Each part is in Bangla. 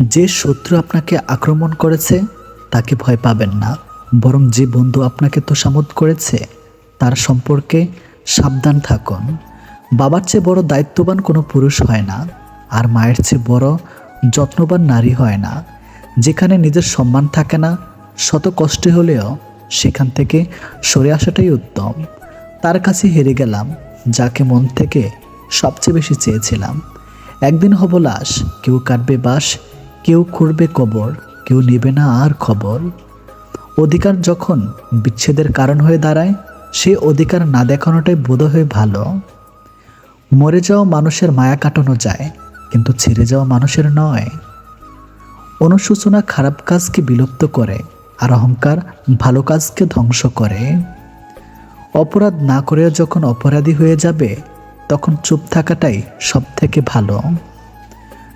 যে শত্রু আপনাকে আক্রমণ করেছে, তাকে ভয় পাবেন না। বরং যে বন্ধু আপনাকে তোষামত করেছে, তার সম্পর্কে সাবধান থাকুন। বাবার চেয়ে বড় দায়িত্ববান কোনো পুরুষ হয় না, আর মায়ের চেয়ে বড় যত্নবান নারী হয় না। যেখানে নিজের সম্মান থাকে না, শত কষ্টে হলেও সেখান থেকে সরে আসাটাই উত্তম। তার কাছে হেরে গেলাম, যাকে মন থেকে সবচেয়ে বেশি চেয়েছিলাম। একদিন হব লাশ কেউ কাটবে বাস কেউ করবে কবর, কেউ নেবে না আর খবর। অধিকার যখন বিচ্ছেদের কারণ হয়ে দাঁড়ায়, সে অধিকার না দেখানোটাই বোধহয় ভালো। মরে যাওয়া মানুষের মায়া কাটানো যায়, কিন্তু ছেড়ে যাওয়া মানুষের নয়। অনুশোচনা খারাপ কাজকে বিলুপ্ত করে, আর অহংকার ভালো কাজকে ধ্বংস করে। অপরাধ না করেও যখন অপরাধী হয়ে যাবে, তখন চুপ থাকাটাই সব থেকে ভালো।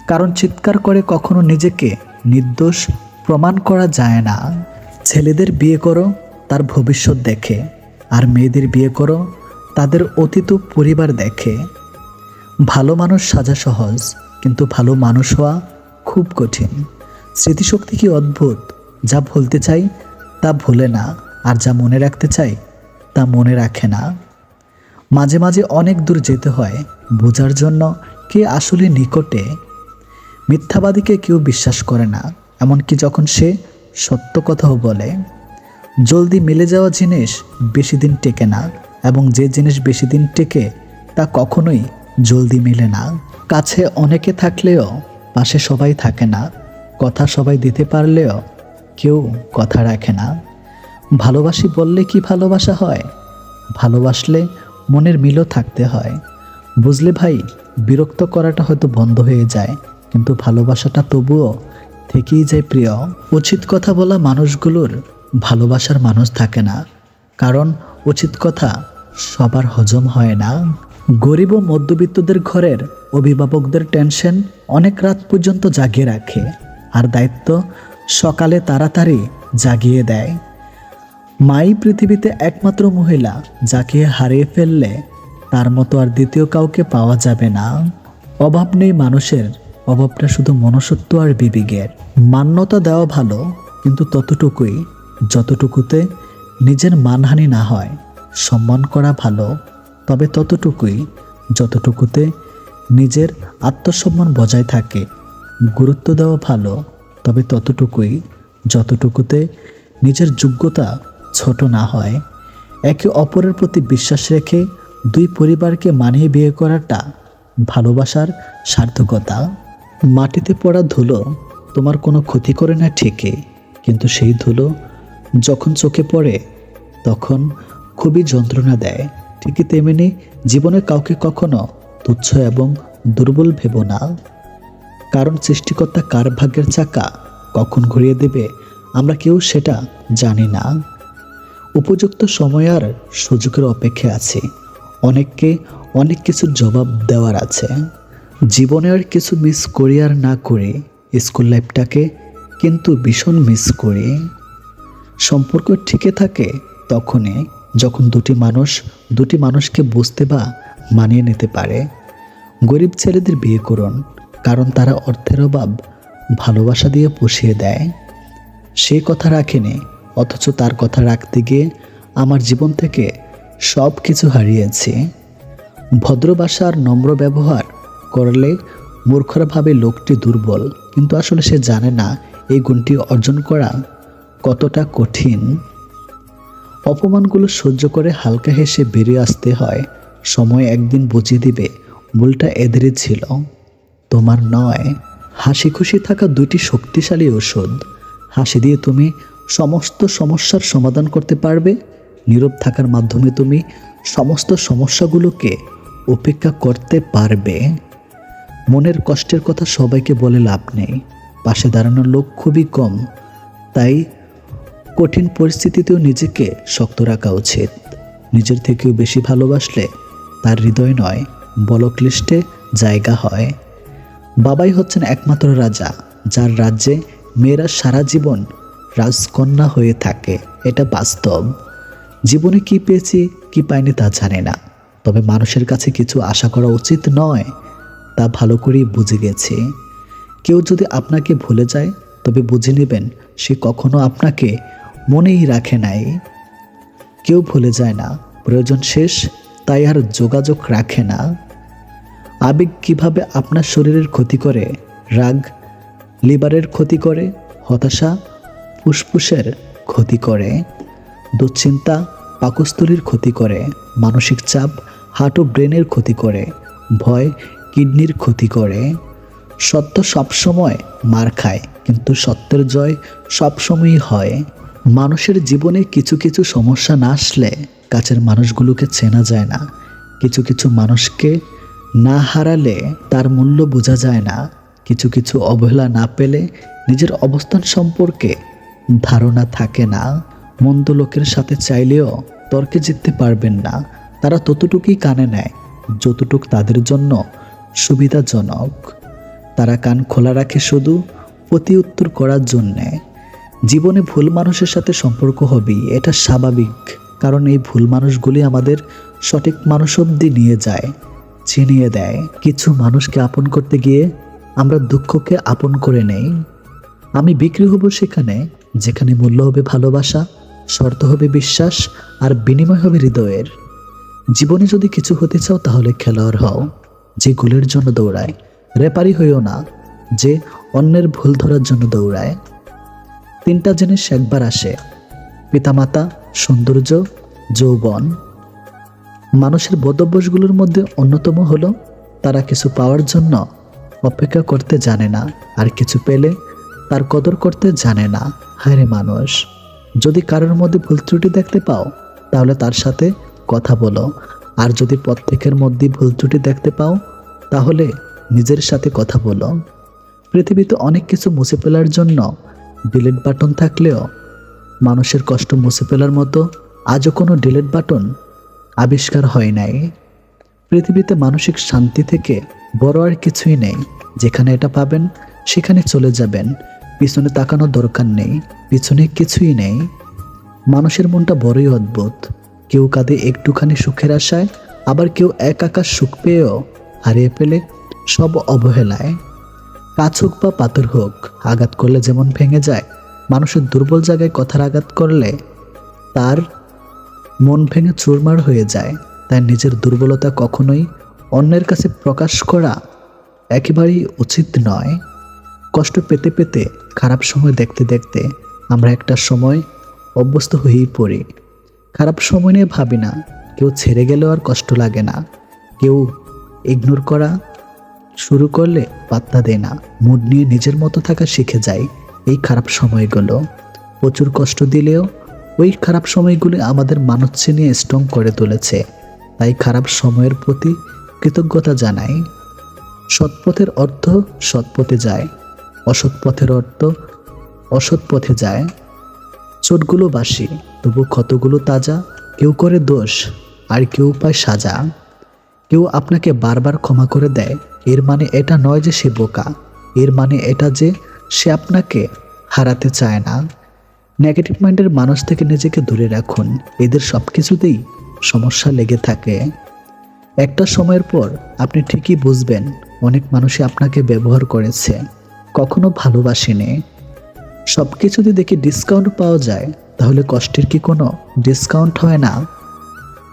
কারণ চিৎকার করে কখনো নিজেকে নির্দোষ প্রমাণ করা যায় না। ছেলেদের বিয়ে করো, তার ভবিষ্যৎ দেখে। আর মেয়েদের বিয়ে করো, তাদের অতীত পরিবার দেখে। ভালো মানুষ সাজা সহজ, কিন্তু ভালো মানুষ হওয়া খুব কঠিন। স্মৃতিশক্তি কি অদ্ভুত? যা ভুলতে চাই, তা ভুলে না। আর যা মনে রাখতে চাই, তা মনে রাখে না। মাঝে মাঝে অনেক দূর যেতে হয়। বোঝার জন্য কে আসলে নিকটে মিথ্যাবাদীকে কেউ বিশ্বাস করে না, এমনকি যখন সে সত্য কথাও বলে। জলদি মিলে যাওয়া জিনিস বেশি দিন টেকে না, এবং যে জিনিস বেশি দিন টেকে, তা কখনোই জলদি মেলে না। কাছে অনেকে থাকলেও, পাশে সবাই থাকে না, কথা সবাই দিতে পারলেও কেউ কথা রাখে না। ভালোবাসি বললে কি ভালোবাসা হয়? ভালোবাসলে মনের মিলও থাকতে হয়। বুঝলে ভাই, বিরক্ত করাটা হয়তো বন্ধ হয়ে যায়। কিন্তু ভালোবাসাটা তবুও থেকেই যায় প্রিয়। উচিত কথা বলা মানুষগুলোর ভালোবাসার মানুষ থাকে না। কারণ উচিত কথা সবার হজম হয় না। গরিব ও মধ্যবিত্তদের ঘরের অভিভাবকদের টেনশন অনেক রাত পর্যন্ত জাগিয়ে রাখে। আর দায়িত্ব সকালে তাড়াতাড়ি জাগিয়ে দেয়। মাই পৃথিবীতে একমাত্র মহিলা যাকে হারিয়ে ফেললে তার মতো আর দ্বিতীয় কাউকে পাওয়া যাবে না। অভাব নেই মানুষের অভাবটা শুধু মনসত্ব আর বিবেকের। মান্যতা দেওয়া ভালো, কিন্তু ততটুকুই, যতটুকুতে নিজের মানহানি না হয়, সম্মান করা ভালো, তবে ততটুকুই, যতটুকুতে নিজের আত্মসম্মান বজায় থাকে, গুরুত্ব দেওয়া ভালো, তবে ততটুকুই, যতটুকুতে নিজের যোগ্যতা ছোট না হয়। একে অপরের প্রতি বিশ্বাস রেখে দুই পরিবারকে মানিয়ে বিয়ে করাটা ভালোবাসার সার্থকতা। মাটিতে পড়া ধুলো তোমার কোনো ক্ষতি করে না ঠিকই, কিন্তু সেই ধুলো যখন চোখে পড়ে, তখন খুবই যন্ত্রণা দেয়। ঠিকই তেমনি জীবনে কাউকে কখনো তুচ্ছ এবং দুর্বল ভেব না। কারণ সৃষ্টিকর্তা কার ভাগ্যের চাকা কখন ঘুরিয়ে দেবে, আমরা কেউ সেটা জানি না। উপযুক্ত সময় আর সুযোগের অপেক্ষা আছে। অনেককে অনেক কিছুর জবাব দেওয়ার আছে। জীবনে আর কিছু মিস করি আর না করে স্কুল লাইফটাকে কিন্তু ভীষণ মিস করি। সম্পর্ক ঠিকই থাকে তখনই যখন দুটি মানুষ, দুটি মানুষকে বুঝতে বা মানিয়ে নিতে পারে। গরিব ছেলেদের বিয়ে করুন, কারণ তারা অর্থের অভাব, ভালোবাসা দিয়ে পুষিয়ে দেয়। সে কথা রাখেনি, অথচ তার কথা রাখতে গিয়ে আমার জীবন থেকে সব কিছু হারিয়েছি আর নম্র ব্যবহার করলে মূর্খরা ভাবে লোকটি দুর্বল। কিন্তু আসলে সে জানে না এই গুণটি অর্জন করা কতটা কঠিন। অপমানগুলো সহ্য করে হালকা হেসে বেরিয়ে আসতে হয়। সময় একদিন বুঝিয়ে দিবে ভুলটা এদেরই ছিল। তোমার নয়। হাসি খুশি থাকা দুটি শক্তিশালী ওষুধ হাসি দিয়ে তুমি সমস্ত সমস্যার সমাধান করতে পারবে। নীরব থাকার মাধ্যমে তুমি সমস্ত সমস্যাগুলোকে উপেক্ষা করতে পারবে। মনের কষ্টের কথা সবাইকে বলে লাভ নেই। পাশে দাঁড়ানোর লোক খুবই কম, তাই কঠিন পরিস্থিতিতেও নিজেকে শক্ত রাখা উচিত। নিজের থেকেও বেশি ভালোবাসলে তার হৃদয় নয় বলক্লিষ্টে জায়গা হয়। বাবাই হচ্ছেন একমাত্র রাজা, যার রাজ্যে মেয়েরা সারা জীবন রাজকন্যা হয়ে থাকে। এটা বাস্তব। জীবনে কি পেয়েছি, কি পাইনি তা জানে না। তবে মানুষের কাছে কিছু আশা করা উচিত নয় তা ভালো করেই বুঝে গেছি। কেউ যদি আপনাকে ভুলে যায়, তবে বুঝে নেবেন সে কখনো আপনাকে মনেই রাখে নাই। কেউ ভুলে যায় না, প্রয়োজন শেষ, তাই আর যোগাযোগ রাখে না। আবেগ কীভাবে আপনার শরীরের ক্ষতি করে? রাগ লিভারের ক্ষতি করে? হতাশা ফুসফুসের ক্ষতি করে? দুশ্চিন্তা পাকস্থলীর ক্ষতি করে? মানসিক চাপ হার্ট ও ব্রেনের ক্ষতি করে? ভয় কিডনির ক্ষতি করে, সত্য সবসময় মার খায়, কিন্তু সত্যের জয় সবসময়ই হয়। মানুষের জীবনে কিছু কিছু সমস্যা না আসলে কাছের মানুষগুলোকে চেনা যায় না। কিছু কিছু মানুষকে না হারালে তার মূল্য বোঝা যায় না। কিছু কিছু অবহেলা না পেলে নিজের অবস্থান সম্পর্কে ধারণা থাকে না। মন্দ লোকের সাথে চাইলেও তর্কে জিততে পারবেন না। তারা ততটুকুই কানে নেয়, যতটুক তাদের জন্য সুবিধাজনক। তারা কান খোলা রাখে শুধু প্রতি উত্তর করার জন্যে। জীবনে ভুল মানুষের সাথে সম্পর্ক হবেই, এটা স্বাভাবিক। কারণ এই ভুল মানুষগুলি আমাদের সঠিক মানুষ অব্দি নিয়ে যায় চিনিয়ে দেয়। কিছু মানুষকে আপন করতে গিয়ে আমরা দুঃখকে আপন করে নেই। আমি বিক্রি হব সেখানে, যেখানে মূল্য হবে ভালোবাসা, শর্ত হবে বিশ্বাস, আর বিনিময় হবে হৃদয়ের। জীবনে যদি কিছু হতে চাও তাহলে খেলোয়াড় হও। যে গোলের জন্য দৌড়ায় রেপারি হইও না, যে অন্যের ভুল ধরার জন্য দৌড়ায়। তিনটা জিনিস একবার আসে, পিতামাতা, সৌন্দর্য, যৌবন। মানুষের বদভ্যাসগুলোর মধ্যে অন্যতম হলো, তারা কিছু পাওয়ার জন্য অপেক্ষা করতে জানে না, আর কিছু পেলে তার কদর করতে জানে না। হায় রে মানুষ, যদি কারোর মধ্যে ভুল ত্রুটি দেখতে পাও, তাহলে তার সাথে কথা বলো। আর যদি প্রত্যেকের মধ্যে ভুল ত্রুটি দেখতে পাও, তাহলে নিজের সাথে কথা বলো। পৃথিবীতে অনেক কিছু মুছে ফেলার জন্য ডিলিট বাটন থাকলেও মানুষের কষ্ট মুছে ফেলার মতো আজও কোনো ডিলিট বাটন আবিষ্কার হয় নাই। পৃথিবীতে মানসিক শান্তি থেকে বড় আর কিছুই নেই। যেখানে এটা পাবেন, সেখানে চলে যাবেন। পিছনে তাকানোর দরকার নেই, পিছনে কিছুই নেই। মানুষের মনটা বড়ই অদ্ভুত। কেউ কাঁদে একটুখানি সুখের আশায়, আবার কেউ এক আকাশ সুখ পেয়েও হারিয়ে ফেলে সব অবহেলায়। কাছ হোক বা পাথর হোক, আঘাত করলে যেমন ভেঙে যায়, মানুষের দুর্বল জায়গায় কথার আঘাত করলে তার মন ভেঙে চুরমার হয়ে যায়। তাই নিজের দুর্বলতা কখনোই অন্যের কাছে প্রকাশ করা একেবারেই উচিত নয়। কষ্ট পেতে পেতে খারাপ সময় দেখতে দেখতে আমরা একটা সময় অভ্যস্ত হয়েই পড়ি। খারাপ সময় নিয়ে ভাবি না। কেউ ছেড়ে গেলেও আর কষ্ট লাগে না। কেউ ইগনোর করা শুরু করলে পাত্তা দেয় না। মুড নিয়ে নিজের মতো থাকা শিখে যায় এই খারাপ সময়গুলো। প্রচুর কষ্ট দিলেও ওই খারাপ সময়গুলি আমাদের মানচ্ছে নিয়ে স্ট্রং করে তুলেছে। তাই খারাপ সময়ের প্রতি কৃতজ্ঞতা জানাই। সৎপথের অর্থ সৎপথে যায়। অসৎ পথের অর্থ অসৎ পথে যায়। চোটগুলো বাসি, তবু ক্ষতগুলো তাজা, কেউ করে দোষ, আর কেউ পায় সাজা। কেউ আপনাকে বারবার ক্ষমা করে দেয়, এর মানে এটা নয় যে সে বোকা, এর মানে এটা যে সে আপনাকে হারাতে চায় না। নেগেটিভ মাইন্ডের মানুষ থেকে নিজেকে দূরে রাখুন, এদের সব কিছুতেই সমস্যা লেগে থাকে। একটা সময়ের পর আপনি ঠিকই বুঝবেন, অনেক মানুষই আপনাকে ব্যবহার করেছে, কখনো ভালোবাসেনি। সব কিছুতে দেখি ডিসকাউন্ট পাওয়া যায়, তাহলে কষ্টের কি কোনো ডিসকাউন্ট হয় না?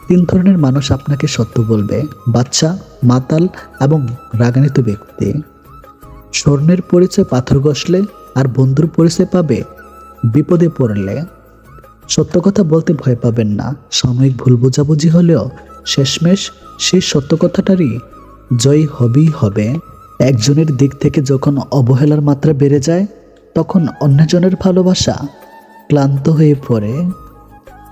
তিন ধরনের মানুষ আপনাকে সত্য বলবে, বাচ্চা, মাতাল এবং রাগান্বিত ব্যক্তি। স্বর্ণের পরিচয় পাথর গসলে আর বন্ধুর পরিচয় পাবে, বিপদে পড়লে। সত্য কথা বলতে ভয় পাবেন না, সাময়িক ভুল বোঝাবুঝি হলেও শেষমেশ সেই সত্য কথাটারই জয় হবেই হবে। একজনের দিক থেকে যখন অবহেলার মাত্রা বেড়ে যায় তখন অন্যজনের ভালোবাসা ক্লান্ত হয়ে পড়ে।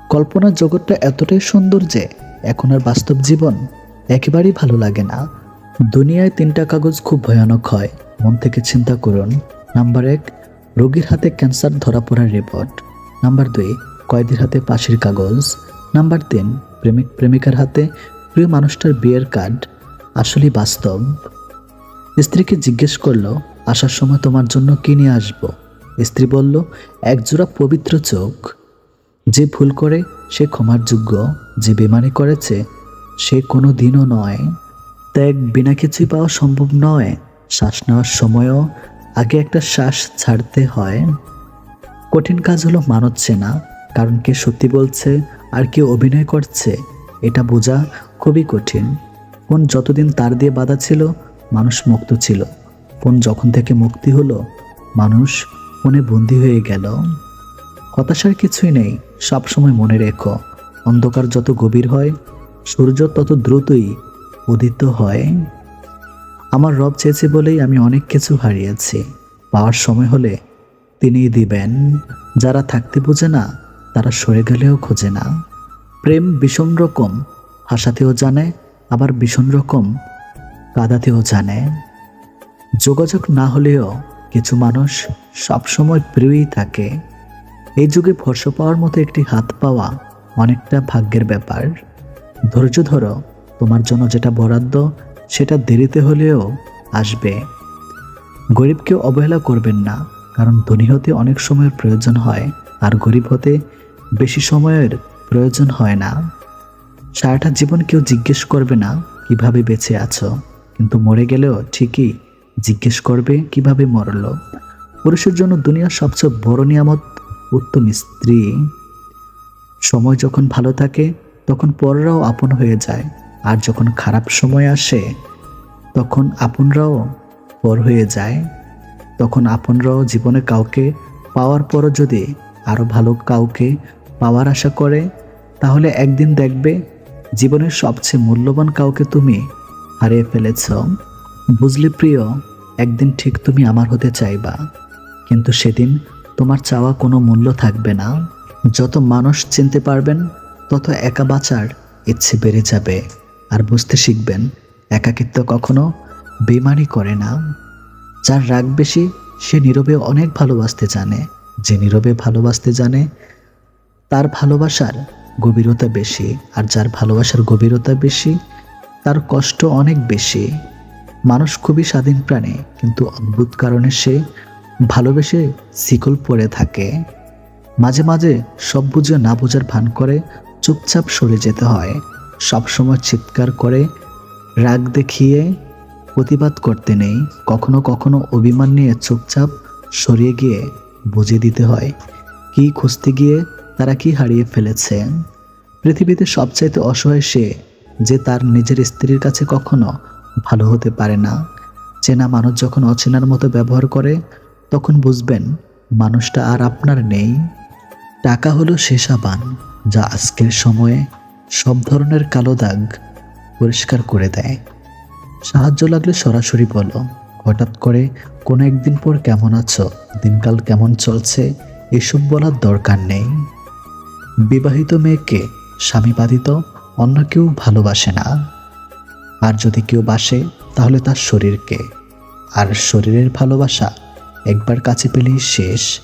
কল্পনার জগৎটা এতটাই সুন্দর যে এখন আর বাস্তব জীবন একেবারেই ভালো লাগে না। দুনিয়ায় তিনটা কাগজ খুব ভয়ানক হয়, মন থেকে চিন্তা করুন। নাম্বার এক, রোগীর হাতে ক্যান্সার ধরা পড়ার রিপোর্ট। নাম্বার দুই, কয়েদির হাতে পাশের কাগজ। নাম্বার তিন, প্রেমিক প্রেমিকার হাতে প্রিয় মানুষটার বিয়ের কার্ড। আসলেই বাস্তব। স্ত্রীকে জিজ্ঞেস করল আসার সময় তোমার জন্য কি নিয়ে আসব। স্ত্রী বলল, একজোড়া পবিত্র চোখ। যে ভুল করে, সে ক্ষমার যোগ্য। যে বেমানি করেছে, সে কোনো দিনও নয়। ত্যাগ বিনা কিছুই পাওয়া সম্ভব নয়। শ্বাস নেওয়ার সময়ও আগে একটা শ্বাস ছাড়তে হয়। কঠিন কাজ হলো মানব না কারণ কে সত্যি বলছে, আর কে অভিনয় করছে, এটা বোঝা খুবই কঠিন। কোন যতদিন তার দিয়ে বাধা ছিল, মানুষ মুক্ত ছিল। ফোন যখন থেকে মুক্তি হলো, মানুষ ফোনে বন্দি হয়ে গেল। হতাশার কিছুই নেই, সবসময় মনে রেখো, অন্ধকার যত গভীর হয়, সূর্য তত দ্রুতই উদিত হয়। আমার রব চেয়েছে বলেই আমি অনেক কিছু হারিয়েছি। পাওয়ার সময় হলে তিনিই দিবেন। যারা থাকতে বোঝে না, তারা সরে গেলেও খোঁজে না। প্রেম ভীষণ রকম, হাসাতেও জানে, আবার ভীষণ রকম, কাঁদাতেও জানে। যোগাযোগ না হলেও কিছু মানুষ সবসময় প্রিয়ই থাকে। এই যুগে ভরসা পাওয়ার মতো একটি হাত পাওয়া অনেকটা ভাগ্যের ব্যাপার। ধৈর্য ধরো, তোমার জন্য যেটা বরাদ্দ, সেটা দেরিতে হলেও আসবে। গরিবকে অবহেলা করবেন না, কারণ ধনী হতে অনেক সময়ের প্রয়োজন হয়, আর গরিব হতে বেশি সময়ের প্রয়োজন হয় না। সারাটা জীবন কেউ জিজ্ঞেস করবে না, কীভাবে বেঁচে আছো? কিন্তু মরে গেলেও ঠিকই জিজ্ঞেস করবে, কীভাবে মরল? পুরুষের জন্য দুনিয়ার সবচেয়ে বড় নিয়ামত, উত্তম স্ত্রী। সময় যখন ভালো থাকে, তখন পররাও আপন হয়ে যায়। আর যখন খারাপ সময় আসে, তখন আপনরাও পর হয়ে যায়। তখন আপনরাও জীবনে কাউকে পাওয়ার পরও যদি আরও ভালো কাউকে পাওয়ার আশা করে, তাহলে একদিন দেখবে জীবনের সবচেয়ে মূল্যবান কাউকে তুমি হারিয়ে ফেলেছ। বুঝলি প্রিয়, একদিন ঠিক তুমি আমার হতে চাইবা। কিন্তু সেদিন তোমার চাওয়া কোনো মূল্য থাকবে না। যত মানুষ চিনতে পারবেন, তত একা বাঁচার ইচ্ছে বেড়ে যাবে। আর বুঝতে শিখবেন, একাকিত্ব কখনো বেমারি করে না। যার রাগ বেশি, সে নীরবে অনেক ভালোবাসতে জানে। যে নীরবে ভালোবাসতে জানে, তার ভালোবাসার গভীরতা বেশি। আর যার ভালোবাসার গভীরতা বেশি, তার কষ্ট অনেক বেশি। মানুষ খুবই স্বাধীন প্রাণী, কিন্তু অদ্ভুত কারণে সে ভালোবেসে শিকল পড়ে থাকে। মাঝে মাঝে সব বুঝে না বোঝার ভান করে চুপচাপ সরে যেতে হয়। সবসময় চিৎকার করে, রাগ দেখিয়ে প্রতিবাদ করতে নেই। কখনো কখনো অভিমান নিয়ে চুপচাপ সরিয়ে গিয়ে বুঝিয়ে দিতে হয়, কি খুঁজতে গিয়ে তারা কি হারিয়ে ফেলেছে। পৃথিবীতে সবচাইতে অসহায় সে, যে তার নিজের স্ত্রীর কাছে কখনো ভালো হতে পারে না। চেনা মানুষ যখন অচেনার মতো ব্যবহার করে, তখন বুঝবেন মানুষটা আর আপনার নেই। টাকা হলো সে সাবান যা আজকের সময়ে সব ধরনের কালো দাগ পরিষ্কার করে দেয়। সাহায্য লাগলে সরাসরি বলো, হঠাৎ করে কোনো একদিন পর কেমন আছো, দিনকাল কেমন চলছে, এসব বলার দরকার নেই। বিবাহিত মেয়েকে স্বামী বাধিত অন্য কেউ ভালোবাসে না। আর যদি কেউ বাসে, তাহলে তার শরীরকে। আর শরীরের ভালোবাসা একবার কাছে পেলেই শেষ।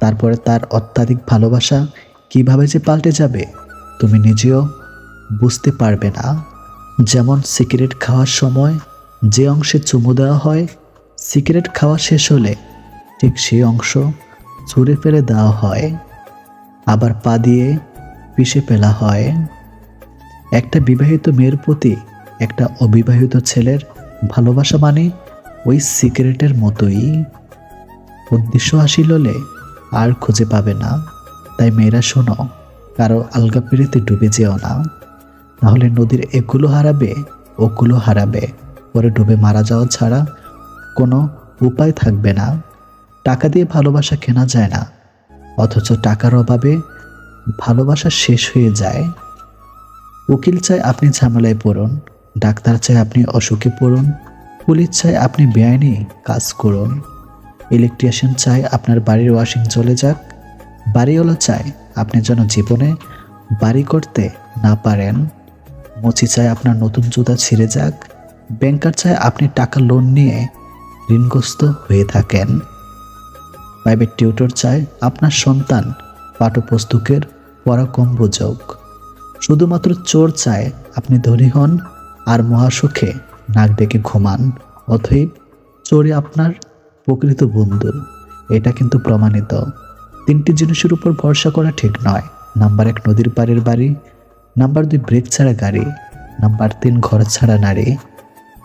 তারপরে তার অত্যাধিক ভালোবাসা কীভাবে যে পাল্টে যাবে, তুমি নিজেও বুঝতে পারবে না। যেমন সিগারেট খাওয়ার সময় যে অংশে চুমু দেওয়া হয়, সিগারেট খাওয়া শেষ হলে ঠিক সেই অংশ ছুঁড়ে ফেলে দেওয়া হয়। আবার পা দিয়ে পিষে ফেলা হয়। একটা বিবাহিত মেয়ের প্রতি একটা অবিবাহিত ছেলের ভালোবাসা মানে ওই সিগারেটের মতোই। উদ্দেশ্য হাসিল হলে আর খুঁজে পাবে না। তাই মেয়েরা শোনো, কারও আলগা পিড়িতে ডুবে যেও না। তাহলে নদীর এগুলো হারাবে ওগুলো হারাবে। পরে ডুবে মারা যাওয়া ছাড়া কোনো উপায় থাকবে না। টাকা দিয়ে ভালোবাসা কেনা যায় না। অথচ টাকার অভাবে ভালোবাসা শেষ হয়ে যায়। উকিল চায় আপনি ঝামেলায় পড়ুন। ডাক্তার চায় আপনি অসুখে পড়ুন, পুলিশ চায় আপনি বেআইনি কাজ করুন। ইলেকট্রিশিয়ান চায় আপনার বাড়ির ওয়াশিং চলে যাক। বাড়িওয়ালা চায় আপনি যেন জীবনে বাড়ি করতে না পারেন। মুচি চায় আপনার নতুন জুতা ছিঁড়ে যাক। ব্যাংকার চায় আপনি টাকা লোন নিয়ে ঋণগ্রস্ত হয়ে থাকেন। প্রাইভেট টিউটর চায় আপনার সন্তান পাঠ্যপুস্তকের পড়া কম বুঝুক শুধুমাত্র চোর চায় আপনি ধনী হন আর মহাসুখে নাক ডেকে ঘুমান। অথই চোরে আপনার প্রকৃত বন্ধু, এটা কিন্তু প্রমাণিত। তিনটি জিনিসের উপর ভরসা করা ঠিক নয়। নাম্বার এক, নদীর পাড়ের বাড়ি। নাম্বার দুই ব্রেক ছাড়া গাড়ি। নাম্বার তিন, ঘর ছাড়া নারী।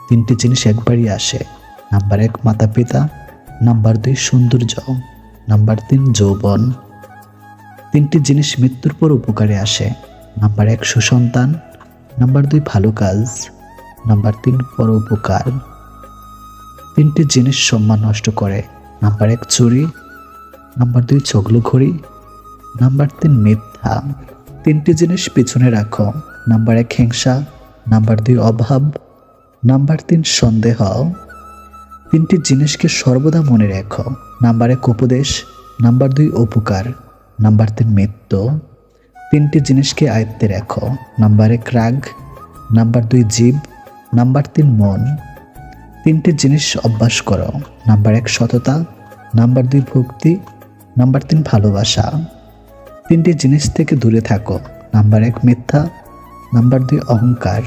তিনটি জিনিস একবারই আসে। নাম্বার এক মাতা পিতা নাম্বার দুই, সৌন্দর্য। নাম্বার তিন, যৌবন। তিনটি জিনিস মৃত্যুর পর উপকারে আসে। নাম্বার এক, সুসন্তান। নাম্বার দুই, ভালো কাজ। নাম্বার তিন পর উপকার। তিনটি জিনিস সম্মান নষ্ট করে। নাম্বার এক, চুরি। নাম্বার দুই চগলো ঘড়ি নাম্বার তিন, মিথ্যা। তিনটি জিনিস পিছনে রাখো। নাম্বার এক, হিংসা। নাম্বার দুই, অভাব। নাম্বার তিন, সন্দেহ। তিনটি জিনিসকে সর্বদা মনে রেখো। নাম্বার এক, উপদেশ। নাম্বার দুই, উপকার। নাম্বার তিন মৃত্যু তিনটি জিনিসকে আয়ত্তে রাখো। নাম্বার এক, রাগ। নাম্বার দুই জীব নাম্বার তিন, মন। তিনটি জিনিস অভ্যাস করো। নাম্বার এক, সততা। নাম্বার দুই, ভক্তি। নাম্বার তিন, ভালোবাসা। তিনটি জিনিস থেকে দূরে থাকো। নাম্বার এক, মিথ্যা। নাম্বার দুই, অহংকার।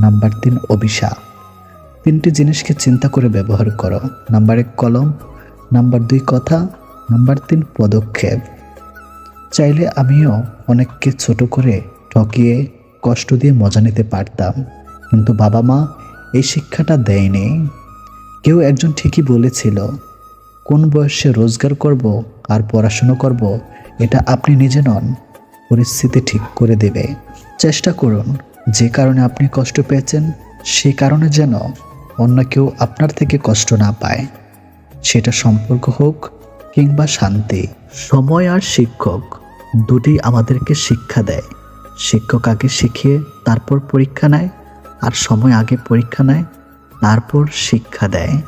নাম্বার তিন, অভিশাপ। তিনটি জিনিসকে চিন্তা করে ব্যবহার করো। নাম্বার এক, কলম। নাম্বার দুই, কথা। নাম্বার তিন, পদক্ষেপ। চাইলে আমিও অনেককে ছোট করে ঠকিয়ে কষ্ট দিয়ে মজা নিতে পারতাম। কিন্তু বাবা মা এই শিক্ষাটা দেয়নি। কেউ একজন ঠিকই বলেছিল, কোন বয়সে রোজগার করব আর পড়াশুনো করব, এটা আপনি নিজে নন, পরিস্থিতি ঠিক করে দেবে। চেষ্টা করুন, যে কারণে আপনি কষ্ট পেয়েছেন, সে কারণে যেন অন্য কেউ আপনার থেকে কষ্ট না পায়। সেটা সম্পর্ক হোক কিংবা শান্তি। সময় আর শিক্ষক দুটি আমাদেরকে শিক্ষা দেয়। শিক্ষক আগে শিখিয়ে, তারপর পরীক্ষা নেয়, আর সময় আগে পরীক্ষা নেয়, তারপর শিক্ষা দেয়।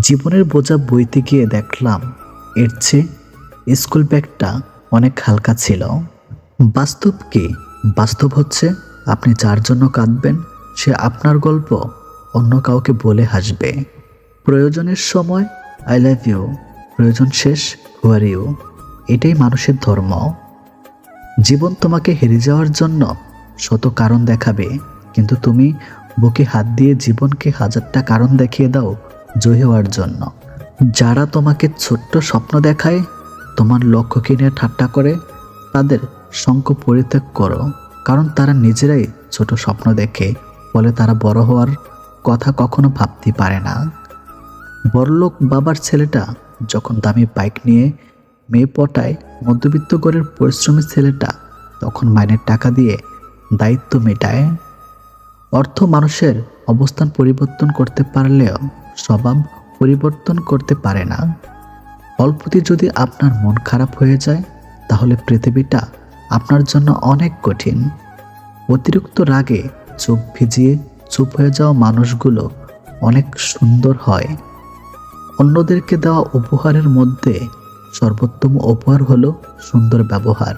জীবনের বোঝা বইতে গিয়ে দেখলাম, এর চেয়ে স্কুল ব্যাগটা অনেক হালকা ছিল। বাস্তব কি? বাস্তব হচ্ছে, আপনি যার জন্য কাঁদবেন, সে আপনার গল্প অন্য কাউকে বলে হাসবে। প্রয়োজনের সময়, আই লাভ ইউ। প্রয়োজন শেষ হুয়ার ইউ এটাই মানুষের ধর্ম। জীবন তোমাকে হেরে যাওয়ার জন্য শত কারণ দেখাবে, কিন্তু তুমি বুকে হাত দিয়ে জীবনকে হাজারটা কারণ দেখিয়ে দাও জয় হওয়ার জন্য। যারা তোমাকে ছোট্ট স্বপ্ন দেখায়, তোমার লক্ষ্যকে নিয়ে ঠাট্টা করে, তাদের শঙ্ক পরিত্যাগ করো। কারণ তারা নিজেরাই ছোট স্বপ্ন দেখে, ফলে তারা বড় হওয়ার কথা কখনো ভাবতে পারে না। বড়লোক বাবার ছেলেটা যখন দামি বাইক নিয়ে মেয়ে পটায় মধ্যবিত্ত ঘরের পরিশ্রমী ছেলেটা তখন মাইনের টাকা দিয়ে দায়িত্ব মেটায়, অর্থ মানুষের অবস্থান পরিবর্তন করতে পারলেও স্বভাব পরিবর্তন করতে পারে না। অল্পতে যদি আপনার মন খারাপ হয়ে যায়, তাহলে পৃথিবীটা আপনার জন্য অনেক কঠিন। অতিরিক্ত রাগে চোখ ভিজিয়ে চুপ হয়ে যাওয়া মানুষগুলো অনেক সুন্দর হয়। অন্যদেরকে দেওয়া উপহারের মধ্যে সর্বোত্তম উপহার হলো সুন্দর ব্যবহার।